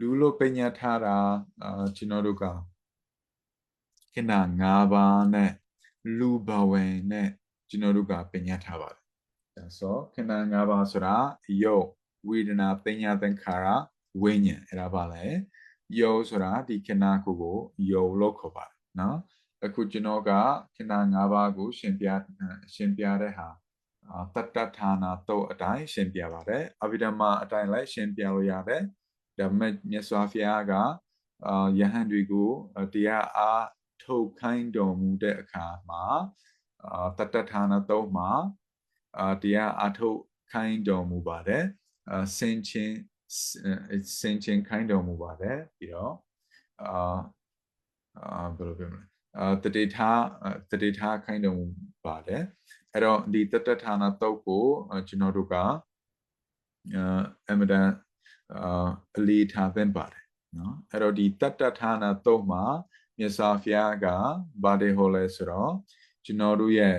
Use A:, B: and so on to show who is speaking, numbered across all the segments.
A: လူလို့ပညာထားတာအာကျွန်တော်တို့ကခဏ၅ပါးနဲ့လူဘဝင်နဲ့ကျွန်တော်တို့ကပညာထားပါတယ်ဒါဆိုခဏ၅ပါးဆိုတာယုတ်ဝေဒနာပညာသင်္ခါရဝိညာဉ်အဲ့ဒါပါလဲယုတ်ဆိုတာဒီခဏကိုကိုယုတ်လို့ခေါ်ပါတယ်နော်အခုကျွန်တော်ကခဏ၅ပါးကို ရှင်းပြရှင်းပြတဲ့ဟာတတ္တဌာနာတုတ်အတိုင်းရှင်းပြပါတယ်အဘိဓမ္မာအတိုင်းလည်းရှင်းပြလို့ရတယ် ဒါပေမဲ့မြတ်စွာဘုရားကအာယဟန်တွေကိုတရားအားထုတ်ခိုင်းတော်မူတဲ့အခါမှာအာတတ္တဌာနာတုတ်မှာအာတရားအားထုတ်ခိုင်းတော်မူပါတယ်အာစင်ချင်းစင်ချင်းခိုင်းတော်မူပါတယ်ပြီးတော့အာအာဘယ်လိုပြောမလဲအာတတိထားတတိထားခိုင်းတော်မူပါတယ်အဲ့တော့ဒီတတဌာနာတုတ်ကိုကျွန်တော်တို့ကအမဒန် အာအလီထားသင့်ပါတယ်နော်အဲ့တော့ဒီတတဌာနာတုတ်မှာမြတ်စွာဘုရားကဗာဒေဟောလဲဆိုတော့ကျွန်တော်တို့ရဲ့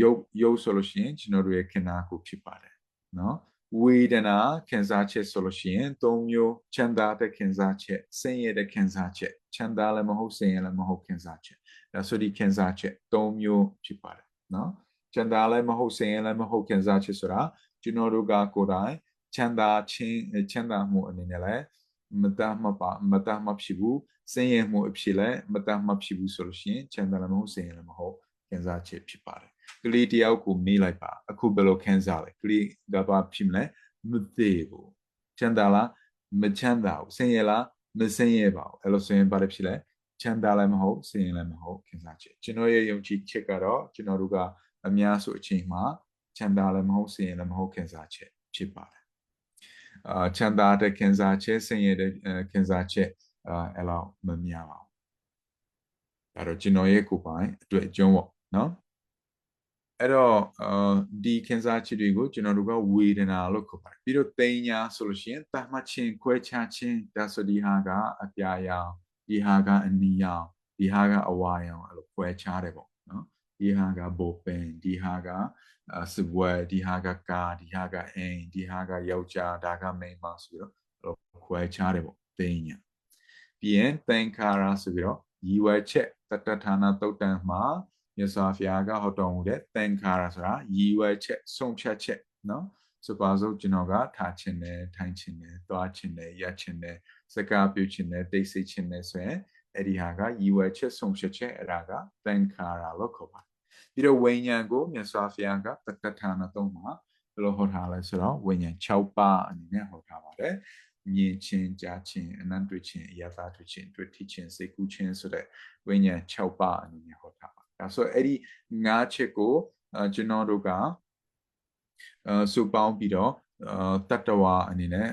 A: ရုပ်ရုပ်ဆိုလို့ရှိရင်ကျွန်တော်တို့ရဲ့ခန္ဓာကိုဖြစ်ပါတယ်နော်ဝေဒနာခံစားချက်ဆိုလို့ရှိရင်၃မျိုးချမ်းသာတဲ့ခံစားချက်ဆင်းရဲတဲ့ခံစားချက်ချမ်းသာလည်းမဟုတ်ဆင်းရဲလည်းမဟုတ်ခံစားချက်ဒါဆိုဒီခံစားချက်၃မျိုးဖြစ်ပါတယ်နော်ချမ်းသာလည်းမဟုတ်ဆင်းရဲလည်းမဟုတ်ခံစားချက်ဆိုတာကျွန်တော်တို့ကကိုယ်တိုင် ချမ်းသာခြင်းချမ်းသာမှုအနေနဲ့လည်းမတတ်မပါမတတ်မဖြစ်ဘူးဆင်းရဲမှုအဖြစ်လည်းမတတ်မဖြစ်ဘူးဆိုလို့ရှိရင်ချမ်းသာလည်းမဟုတ်ဆင်းရဲလည်းမဟုတ်ခံစားချက်ဖြစ်ပါတယ်ကလေးတယောက်ကိုမေးလိုက်ပါအခုဘယ်လိုခံစားလဲကလေးကဘာဖြစ်မလဲမသိဘူးချမ်းသာလားမချမ်းသာဘူးဆင်းရဲလားမဆင်းရဲပါဘူးအဲ့လိုဆိုရင်ဘာဖြစ်လဲချမ်းသာလည်းမဟုတ်ဆင်းရဲလည်းမဟုတ်ခံစားချက်ကျွန်တော်ရဲ့ယုံကြည်ချက်ကတော့ကျွန်တော်တို့ကအများစုအချိန်မှာချမ်းသာလည်းမဟုတ်ဆင်းရဲလည်းမဟုတ်ခံစားချက်ဖြစ်ပါတယ် အာချမ်းသာတဲ့ခံစားချက်ဆင်းရဲတဲ့ခံစားချက်အာအဲ့လောက်မများပါဘူးဒါတော့ကျွန်တော်ရဲ့ကိုယ်ပိုင်အတွေ့အကြုံပေါ့နော်အဲ့တော့အာဒီခံစားချက်တွေကိုကျွန်တော်တို့ကဝေဒနာလို့ခေါ်ပါတယ်ပြီးတော့တိညာဆိုလို့ရှိရင်တမှတ်ခြင်းခွဲခြားခြင်းဒါဆိုဒီဟာကအပြာရောင်ဒီဟာကအနီရောင်ဒီဟာကအဝါရောင်အဲ့လိုခွဲခြားတယ်ပေါ့နော်ဒီဟာကဘိုပင်ဒီဟာက စပွယ်ဒီဟာကကာဒီဟာကအိမ်ဒီဟာကယောက်ျားဒါကမိန်းမဆိုပြီးတော့ခွဲခြားတယ်ပေါ့တိညာပြီးရင်သင်္ခါရဆိုပြီးတော့ရည်ဝဲချက်တတ္တဌာနတုတ်တန်မှာမြတ်စွာဘုရားကဟောတော်မူတဲ့သင်္ခါရဆိုတာရည်ဝဲချက်ဆုံးဖြတ်ချက်နော်ဆိုပါစို့ကျွန်တော်ကထားခြင်းနဲ့ထိုင်ခြင်းနဲ့သွားခြင်းနဲ့ရက်ခြင်းနဲ့စကားပြောခြင်းနဲ့တိတ်ဆိတ်ခြင်းနဲ့ဆိုရင်အဲ့ဒီဟာကရည်ဝဲချက်ဆုံးဖြတ်ချက်အဲ့ဒါကသင်္ခါရလို့ခေါ်ပါတယ် ပြီးတော့ဝိညာဉ်ကိုမြတ်စွာဘုရားကတက္ကထာနသုံးမှာဘယ်လိုဟောထားလဲဆိုတော့ဝိညာဉ်6ပါးအနေနဲ့ဟောထားပါတယ်မြင်ခြင်းကြားခြင်းအနန္တတွေ့ခြင်းအယတာတွေ့ခြင်းတွေ့ထိခြင်းစိတ်ကူးခြင်းဆိုတဲ့ဝိညာဉ်6ပါးအနေနဲ့ဟောထားပါဒါဆိုအဲ့ဒီ၅ချက်ကိုကျွန်တော်တို့ကအဲစုပေါင်းပြီးတော့တတ္တဝါအနေနဲ့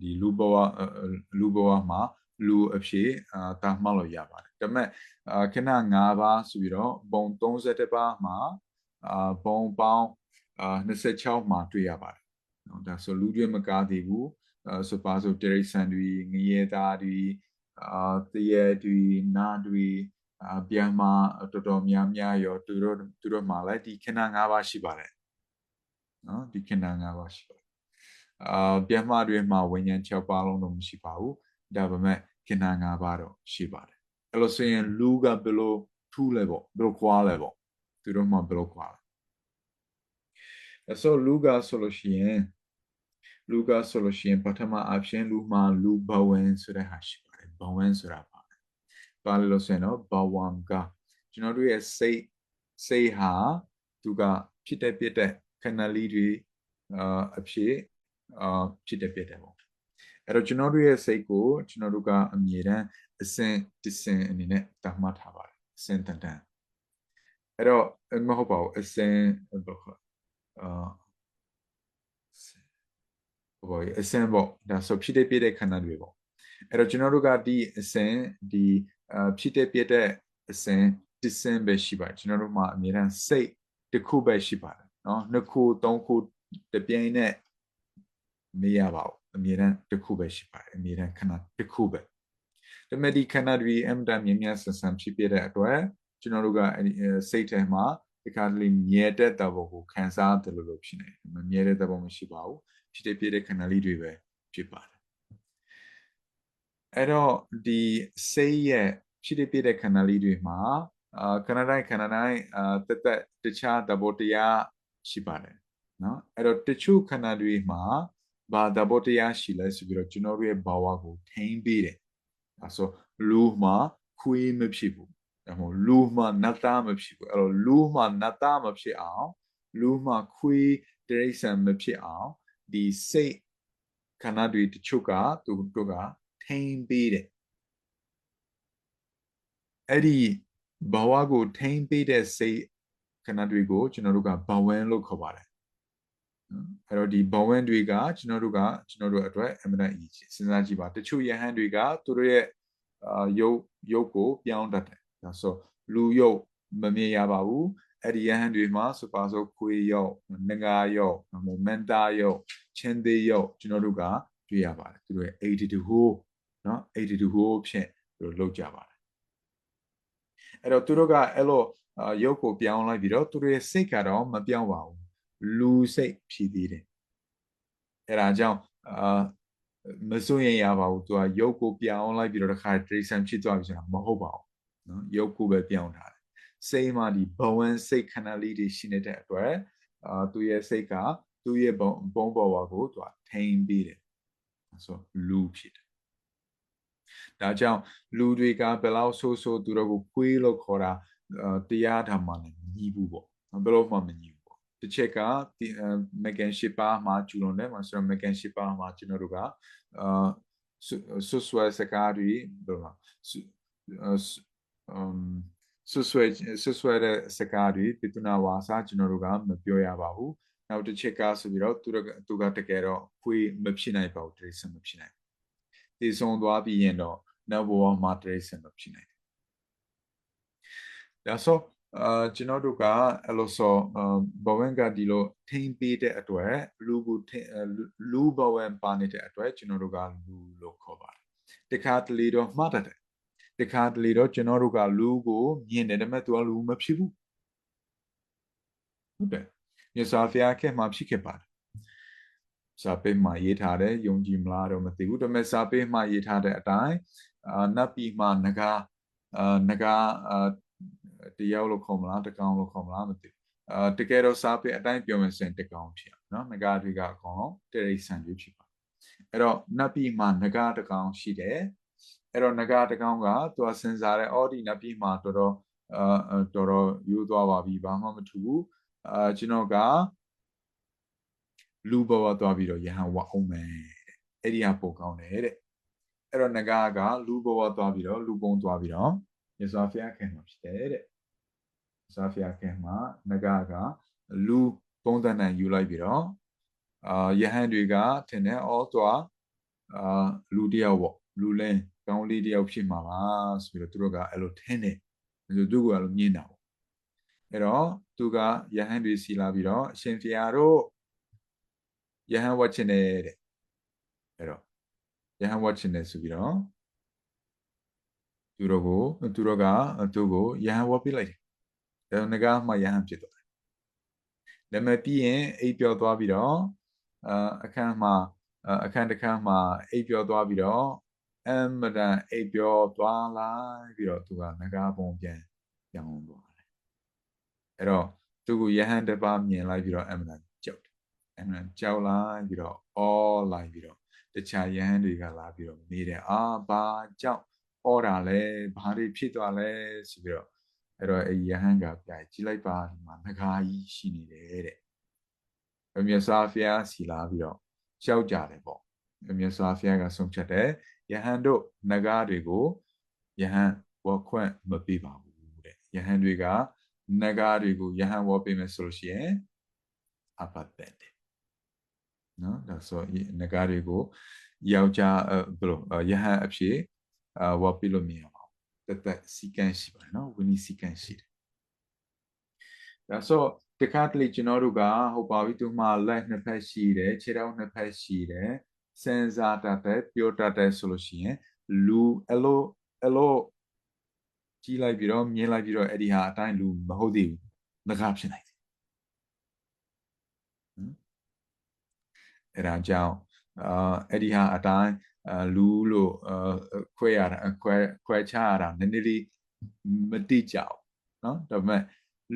A: ဒီလူဘဝလူဘဝမှာလူအဖြစ်အာတာမှတ်လို့ရပါတယ် ဒါပေမဲ့ခဏ၅ပါးဆိုပြီးတော့ဘုံ31ပါးမှာအာဘုံပေါင်းအာ26မှာတွေ့ရပါတယ်နော်ဒါဆိုလူတွေမကားသေးဘူးအဲဆိုပါဆိုတိရိစ္ဆာန်တွေငရဲသားတွေအာတရေတွေနာတွေအာပြန်မှာတော်တော်များများရောသူတို့သူတို့မှာလည်းဒီခဏ၅ပါးရှိပါတယ်နော်ဒီခဏ၅ပါးရှိပါတယ်အာပြန်မှာတွေမှာဝိညာဉ်6ပါးလုံးတော့မရှိပါဘူးဒါပေမဲ့ခဏ၅ပါးတော့ရှိပါတယ်အဲ့ လိုဆိုရင်လူကဘယ်လိုထူးလဲပေါ့ဘယ်လိုခွာလဲပေါ့သူတို့မှာဘယ်လိုခွာလဲအဲ့ဆိုလူကဆိုလို့ရှိရင်လူကဆိုလို့ရှိရင်ပထမအဖြစ်လူမှာလူဘဝင်ဆိုတဲ့ဟာရှိပါတယ်ဘဝင်ဆိုတာပါလေလို့ဆိုရင်တော့ဘဝံကကျွန်တော်တို့ရဲ့စိတ်စိတ်ဟာသူကဖြစ်တဲ့ပြတဲ့ခဏလေးတွေအာအဖြစ်အာဖြစ်တဲ့ပြတဲ့ပေါ့ အဲ့တော့ကျွန်တော်တို့ရဲ့စိတ်ကိုကျွန်တော်တို့ကအမြဲတမ်းအစင်တစင်အနေနဲ့တတ်မှတ်ထားပါတယ်အစင်တန်တန်အဲ့တော့မဟုတ်ပါဘူးအစင်ဘယ်ခေါ်အာဘောအစင်ပေါ့ဒါဆိုဖြစ်တဲ့ပြတဲ့ခန္ဓာတွေပေါ့အဲ့တော့ကျွန်တော်တို့ကဒီအစင်ဒီအဖြစ်တဲ့ပြတဲ့အစင်တစင်ပဲရှိပါတယ်ကျွန်တော်တို့မှာအမြဲတမ်းစိတ်တစ်ခုပဲရှိပါတယ်နော်နှစ်ခုသုံးခုတပြိုင်နက်မရပါဘူး အမြဲတမ်းတစ်ခုပဲရှိပါတယ်အမြဲတမ်းခဏတစ်ခုပဲဒါပေမဲ့ဒီခဏတွေအမ်တမ်မြင်မြဆန်ဆန်ဖြစ်ပြတဲ့အတွက်ကျွန်တော်တို့ကစိတ်ထဲမှာဒီခါလေးမြဲတဲ့တဘောကိုခံစားတယ်လို့လို့ဖြစ်နေမမြဲတဲ့တဘောမရှိပါဘူးဖြစ်တဲ့ပြတဲ့ခဏလေးတွေပဲဖြစ်ပါတယ်အဲ့တော့ဒီစိတ်ရဲ့ဖြစ်တဲ့ပြတဲ့ခန္ဓာလေးတွေမှာအာခန္ဓာတိုင်းခန္ဓာတိုင်းအာတသက်တခြားသဘောတရားရှိပါတယ်နော်အဲ့တော့တချို့ခန္ဓာတွေမှာ ဘာသဘောတရားရှိလဲဆိုပြီးတော့ကျွန်တော်တို့ရဲ့ဘာဝကိုထိန်းပေးတယ်အဲဆိုလူမှာခွေးမဖြစ်ဘူးဒါမှမဟုတ်လူမှာနတ်သားမဖြစ်ဘူးအဲ့တော့လူမှာနတ်သားမဖြစ်အောင်လူမှာခွေးတရိษံမဖြစ်အောင်ဒီစိတ်ခန္ဓာတွေတချို့ကသူတို့ကထိန်းပေးတယ်အဲ့ဒီဘဝကိုထိန်းပေးတဲ့စိတ်ခဏတွေကိုကျွန်တော်တို့ကဘဝန်းလို့ခေါ်ပါတယ် နော်အဲ့တော့ဒီဘဝင်တွေကကျွန်တော်တို့ကကျွန်တော်တို့အတွက်အမှန်တန်အရေးကြီးစဉ်းစားကြည့်ပါတချို့ယဟန်တွေကသူတို့ရဲ့အာရုပ်ရုပ်ကိုပြောင်းတတ်တယ်ဒါဆိုလူရုပ်မမြင်ရပါဘူးအဲ့ဒီယဟန်တွေမှာစပါဆိုခွေရုပ်ငငါရုပ်မိုမန်တာရုပ်ချင်းသေးရုပ်ကျွန်တော်တို့ကတွေ့ရပါတယ်သူတို့ရဲ့82ဟိုးနော်82ဟိုးဖြင့်သူတို့လောက်ကြပါတယ်အဲ့တော့သူတို့ကအဲ့လိုရုပ်ကိုပြောင်းလိုက်ပြီးတော့သူတို့ရဲ့စိတ်ကတော့မပြောင်းပါဘူး လူစိတ်ဖြစ်သေးတယ်အဲ့ဒါကြောင့်အာမစိုးရင်ရပါဘူးသူကရုပ်ကိုပြောင်းလိုက်ပြီးတော့တခါတရိษံဖြစ်သွားပြီဆိုတာမဟုတ်ပါဘူးနော်ရုပ်ကိုပဲပြောင်းထားတယ်စိတ်မှာဒီဘဝန်းစိတ်ခဏလေးတွေရှိနေတဲ့အတွက်အာသူရဲ့စိတ်ကသူ့ရဲ့ဘုံဘုံပေါ်ဝါကိုသူကထိန်ပြီးတယ်ဆိုလူဖြစ်တယ်ဒါကြောင့်လူတွေကဘယ်လောက်ဆိုးဆိုးသူတို့ကိုခွေးလို့ခေါ်တာတရားဓမ္မနဲ့ညီဘူးပေါ့ဘယ်လို့မှမညီဘူးပေါ့ တစ်ချက်ကမကန်ရှိပါမှာကျူလုံးနဲ့မှာဆိုတော့မကန်ရှိပါမှာကျွန်တော်တို့ကအာဆွဆွဲစကားတွေဘယ်မှာအမ်ဆွဆွဲဆွဆွဲတဲ့စကားတွေပိတနာဝါစာကျွန်တော်တို့ကမပြောရပါဘူးနောက်တစ်ချက်ကဆိုပြီးတော့သူကသူကတကယ်တော့ခွေးမဖြစ်နိုင်ပါဘူးတိရစ္ဆာန်မဖြစ်နိုင်တည်ဆုံသွားပြီးရင်တော့နောက်ဘဝမှာတိရစ္ဆာန်မဖြစ်နိုင်ဒါဆို အာကျွန်တော်တို့ကအဲ့လိုဆိုဘဝင်ကဒီလိုထိမ့်ပေးတဲ့အတွက်လူကိုလူဘဝင်ပါနေတဲ့အတွက်ကျွန်တော်တို့ကလူလို့ခေါ်ပါတယ်တခါတလေတော့မှားတတ်တယ်တခါတလေတော့ကျွန်တော်တို့ကလူကိုမြင်တယ်ဒါပေမဲ့သူကလူမဖြစ်ဘူးဟုတ်တယ်မြတ်စွာဘုရားခေတ်မှာဖြစ်ခဲ့ပါတယ်စာပေမှာရေးထားတယ်ယုံကြည်မလားတော့မသိဘူးဒါပေမဲ့စာပေမှာရေးထားတဲ့အတိုင်းအာနတ်ပြည်မှာငကာအာငကာအာ တယောက်လို့ခေါ်မလားတကောင်လို့ခေါ်မလားမသိဘူးအာတကယ်တော့စာပေအတိုင်းပြောမယ်ဆိုရင်တကောင်ဖြစ်နော်ငကာတွေကအကောင်လုံးတရိษံတွေဖြစ်ပါအဲ့တော့နတ်ပြည်မှာငကာတကောင်ရှိတယ်အဲ့တော့ငကာတကောင်ကသူကစဉ်းစားတယ်အော်ဒီနတ်ပြည်မှာတော်တော်အာတော်တော်ယူသွားပါပြီဘာမှမထူဘူးအာကျွန်တော်ကလူဘဝသွားပြီးတော့ယဟန်ဝအောင်မယ်အဲ့ဒီဟာပိုကောင်းတယ်တဲ့အဲ့တော့ငကားကလူဘဝသွားပြီးတော့လူပုံသွားပြီးတော့ မြတ်စွာဘုရားခင်မှာဖြစ်တယ်တဲ့မြတ်စွာဘုရားခင်မှာငကားကလူပုံသဏ္ဍာန်ယူလိုက်ပြီးတော့အာယဟန်တွေကထင်တယ်အော်သွားအာလူတယောက်ပေါ့လူလင်းကောင်းလေးတယောက်ဖြစ်မှာပါဆိုပြီးတော့သူတို့ကအဲ့လိုထင်တယ်ဆိုသူကအဲ့လိုမြင်တာပေါ့အဲ့တော့သူကယဟန်တွေစီလာပြီးတော့အရှင်ဖျားတို့ယဟန်ဝတ်ချင်တယ်တဲ့အဲ့တော့ယဟန်ဝတ်ချင်တယ်ဆိုပြီးတော့ သူတို့ကိုသူတို့ကသူ့ကိုယဟန်ဝတ်ပြလိုက်တယ်အဲ့တော့ငကားမှယဟန်ဖြစ်သွားတယ်ဒါပေမဲ့ပြီးရင်အိပ်ပျော်သွားပြီးတော့အခန်းမှာအခန်းတစ်ခန်းမှာအိပ်ပျော်သွားပြီးတော့အမတန်အိပ်ပျော်သွားလိုက်ပြီးတော့သူကငကားပုံပြန်ပြောင်းသွားတယ်အဲ့တော့သူကယဟန်တစ်ပါးမြင်လိုက်ပြီးတော့အမတန်အမှန်ကြောက်လိုက်ပြီးတော့အော်လိုက်ပြီးတော့တခြားယဟန်တွေကလာပြီးတော့မေးတယ်အာဘာကြောက် အော်တာလဲဘာတွေဖြစ်သွားလဲဆိုပြီးတော့အဲ့တော့အဲ့ယဟန်ကပြကြည့်လိုက်ပါဒီမှာငကားကြီးရှိနေတယ်တဲ့မြတ်စွာဘုရားစီလာပြီးတော့ရှောက်ကြတယ်ပေါ့မြတ်စွာဘုရားကဆုံးဖြတ်တယ်ယဟန်တို့ငကားတွေကိုယဟန်ဝခွင့်မပေးပါဘူးတဲ့ယဟန်တွေကငကားတွေကိုယဟန်ဝပေးမယ်ဆိုလို့ရှိရင်အပတ်တဲ့နော်ဒါဆိုငကားတွေကိုယောက်ျားဘယ်လိုယဟန်အဖြစ် အဝပြလို့မြင်အောင်တက်တက်စီကန်ရှိပါတယ်နော်ဝင်းနီစီကန်ရှိတယ်ဒါဆိုတခါတလေကျွန်တော်တို့ကဟုတ်ပါပြီသူမှလက်နှစ်ဖက်ရှိတယ်ခြေထောက်နှစ်ဖက်ရှိတယ်စင်စာတတ်တဲ့ပြောတတ်တဲ့ဆိုလို့ရှိရင်လူအလိုအလိုကြီးလိုက်ပြီးတော့မြင်လိုက်ပြီးတော့အဲ့ဒီဟာအတိုင်းလူမဟုတ်သေးဘူးငကားဖြစ်နိုင်အဲ့ဒါကြောင့်အာအဲ့ဒီဟာအတိုင်းအဲ လူလို့အဲခွဲရတာခွဲခွဲခြားရတာနည်းနည်းလေးမတိကြဘူးเนาะဒါပေမဲ့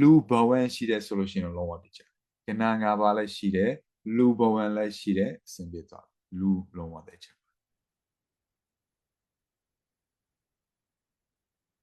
A: လူဘဝံရှိတဲ့ဆိုလို့ရှိရင်တော့လုံးဝတိကြခဏ၅ပါးလည်းရှိတယ်လူဘဝံလည်းရှိတယ်အစဉ်ပြေသွားလူလုံးဝတိကြ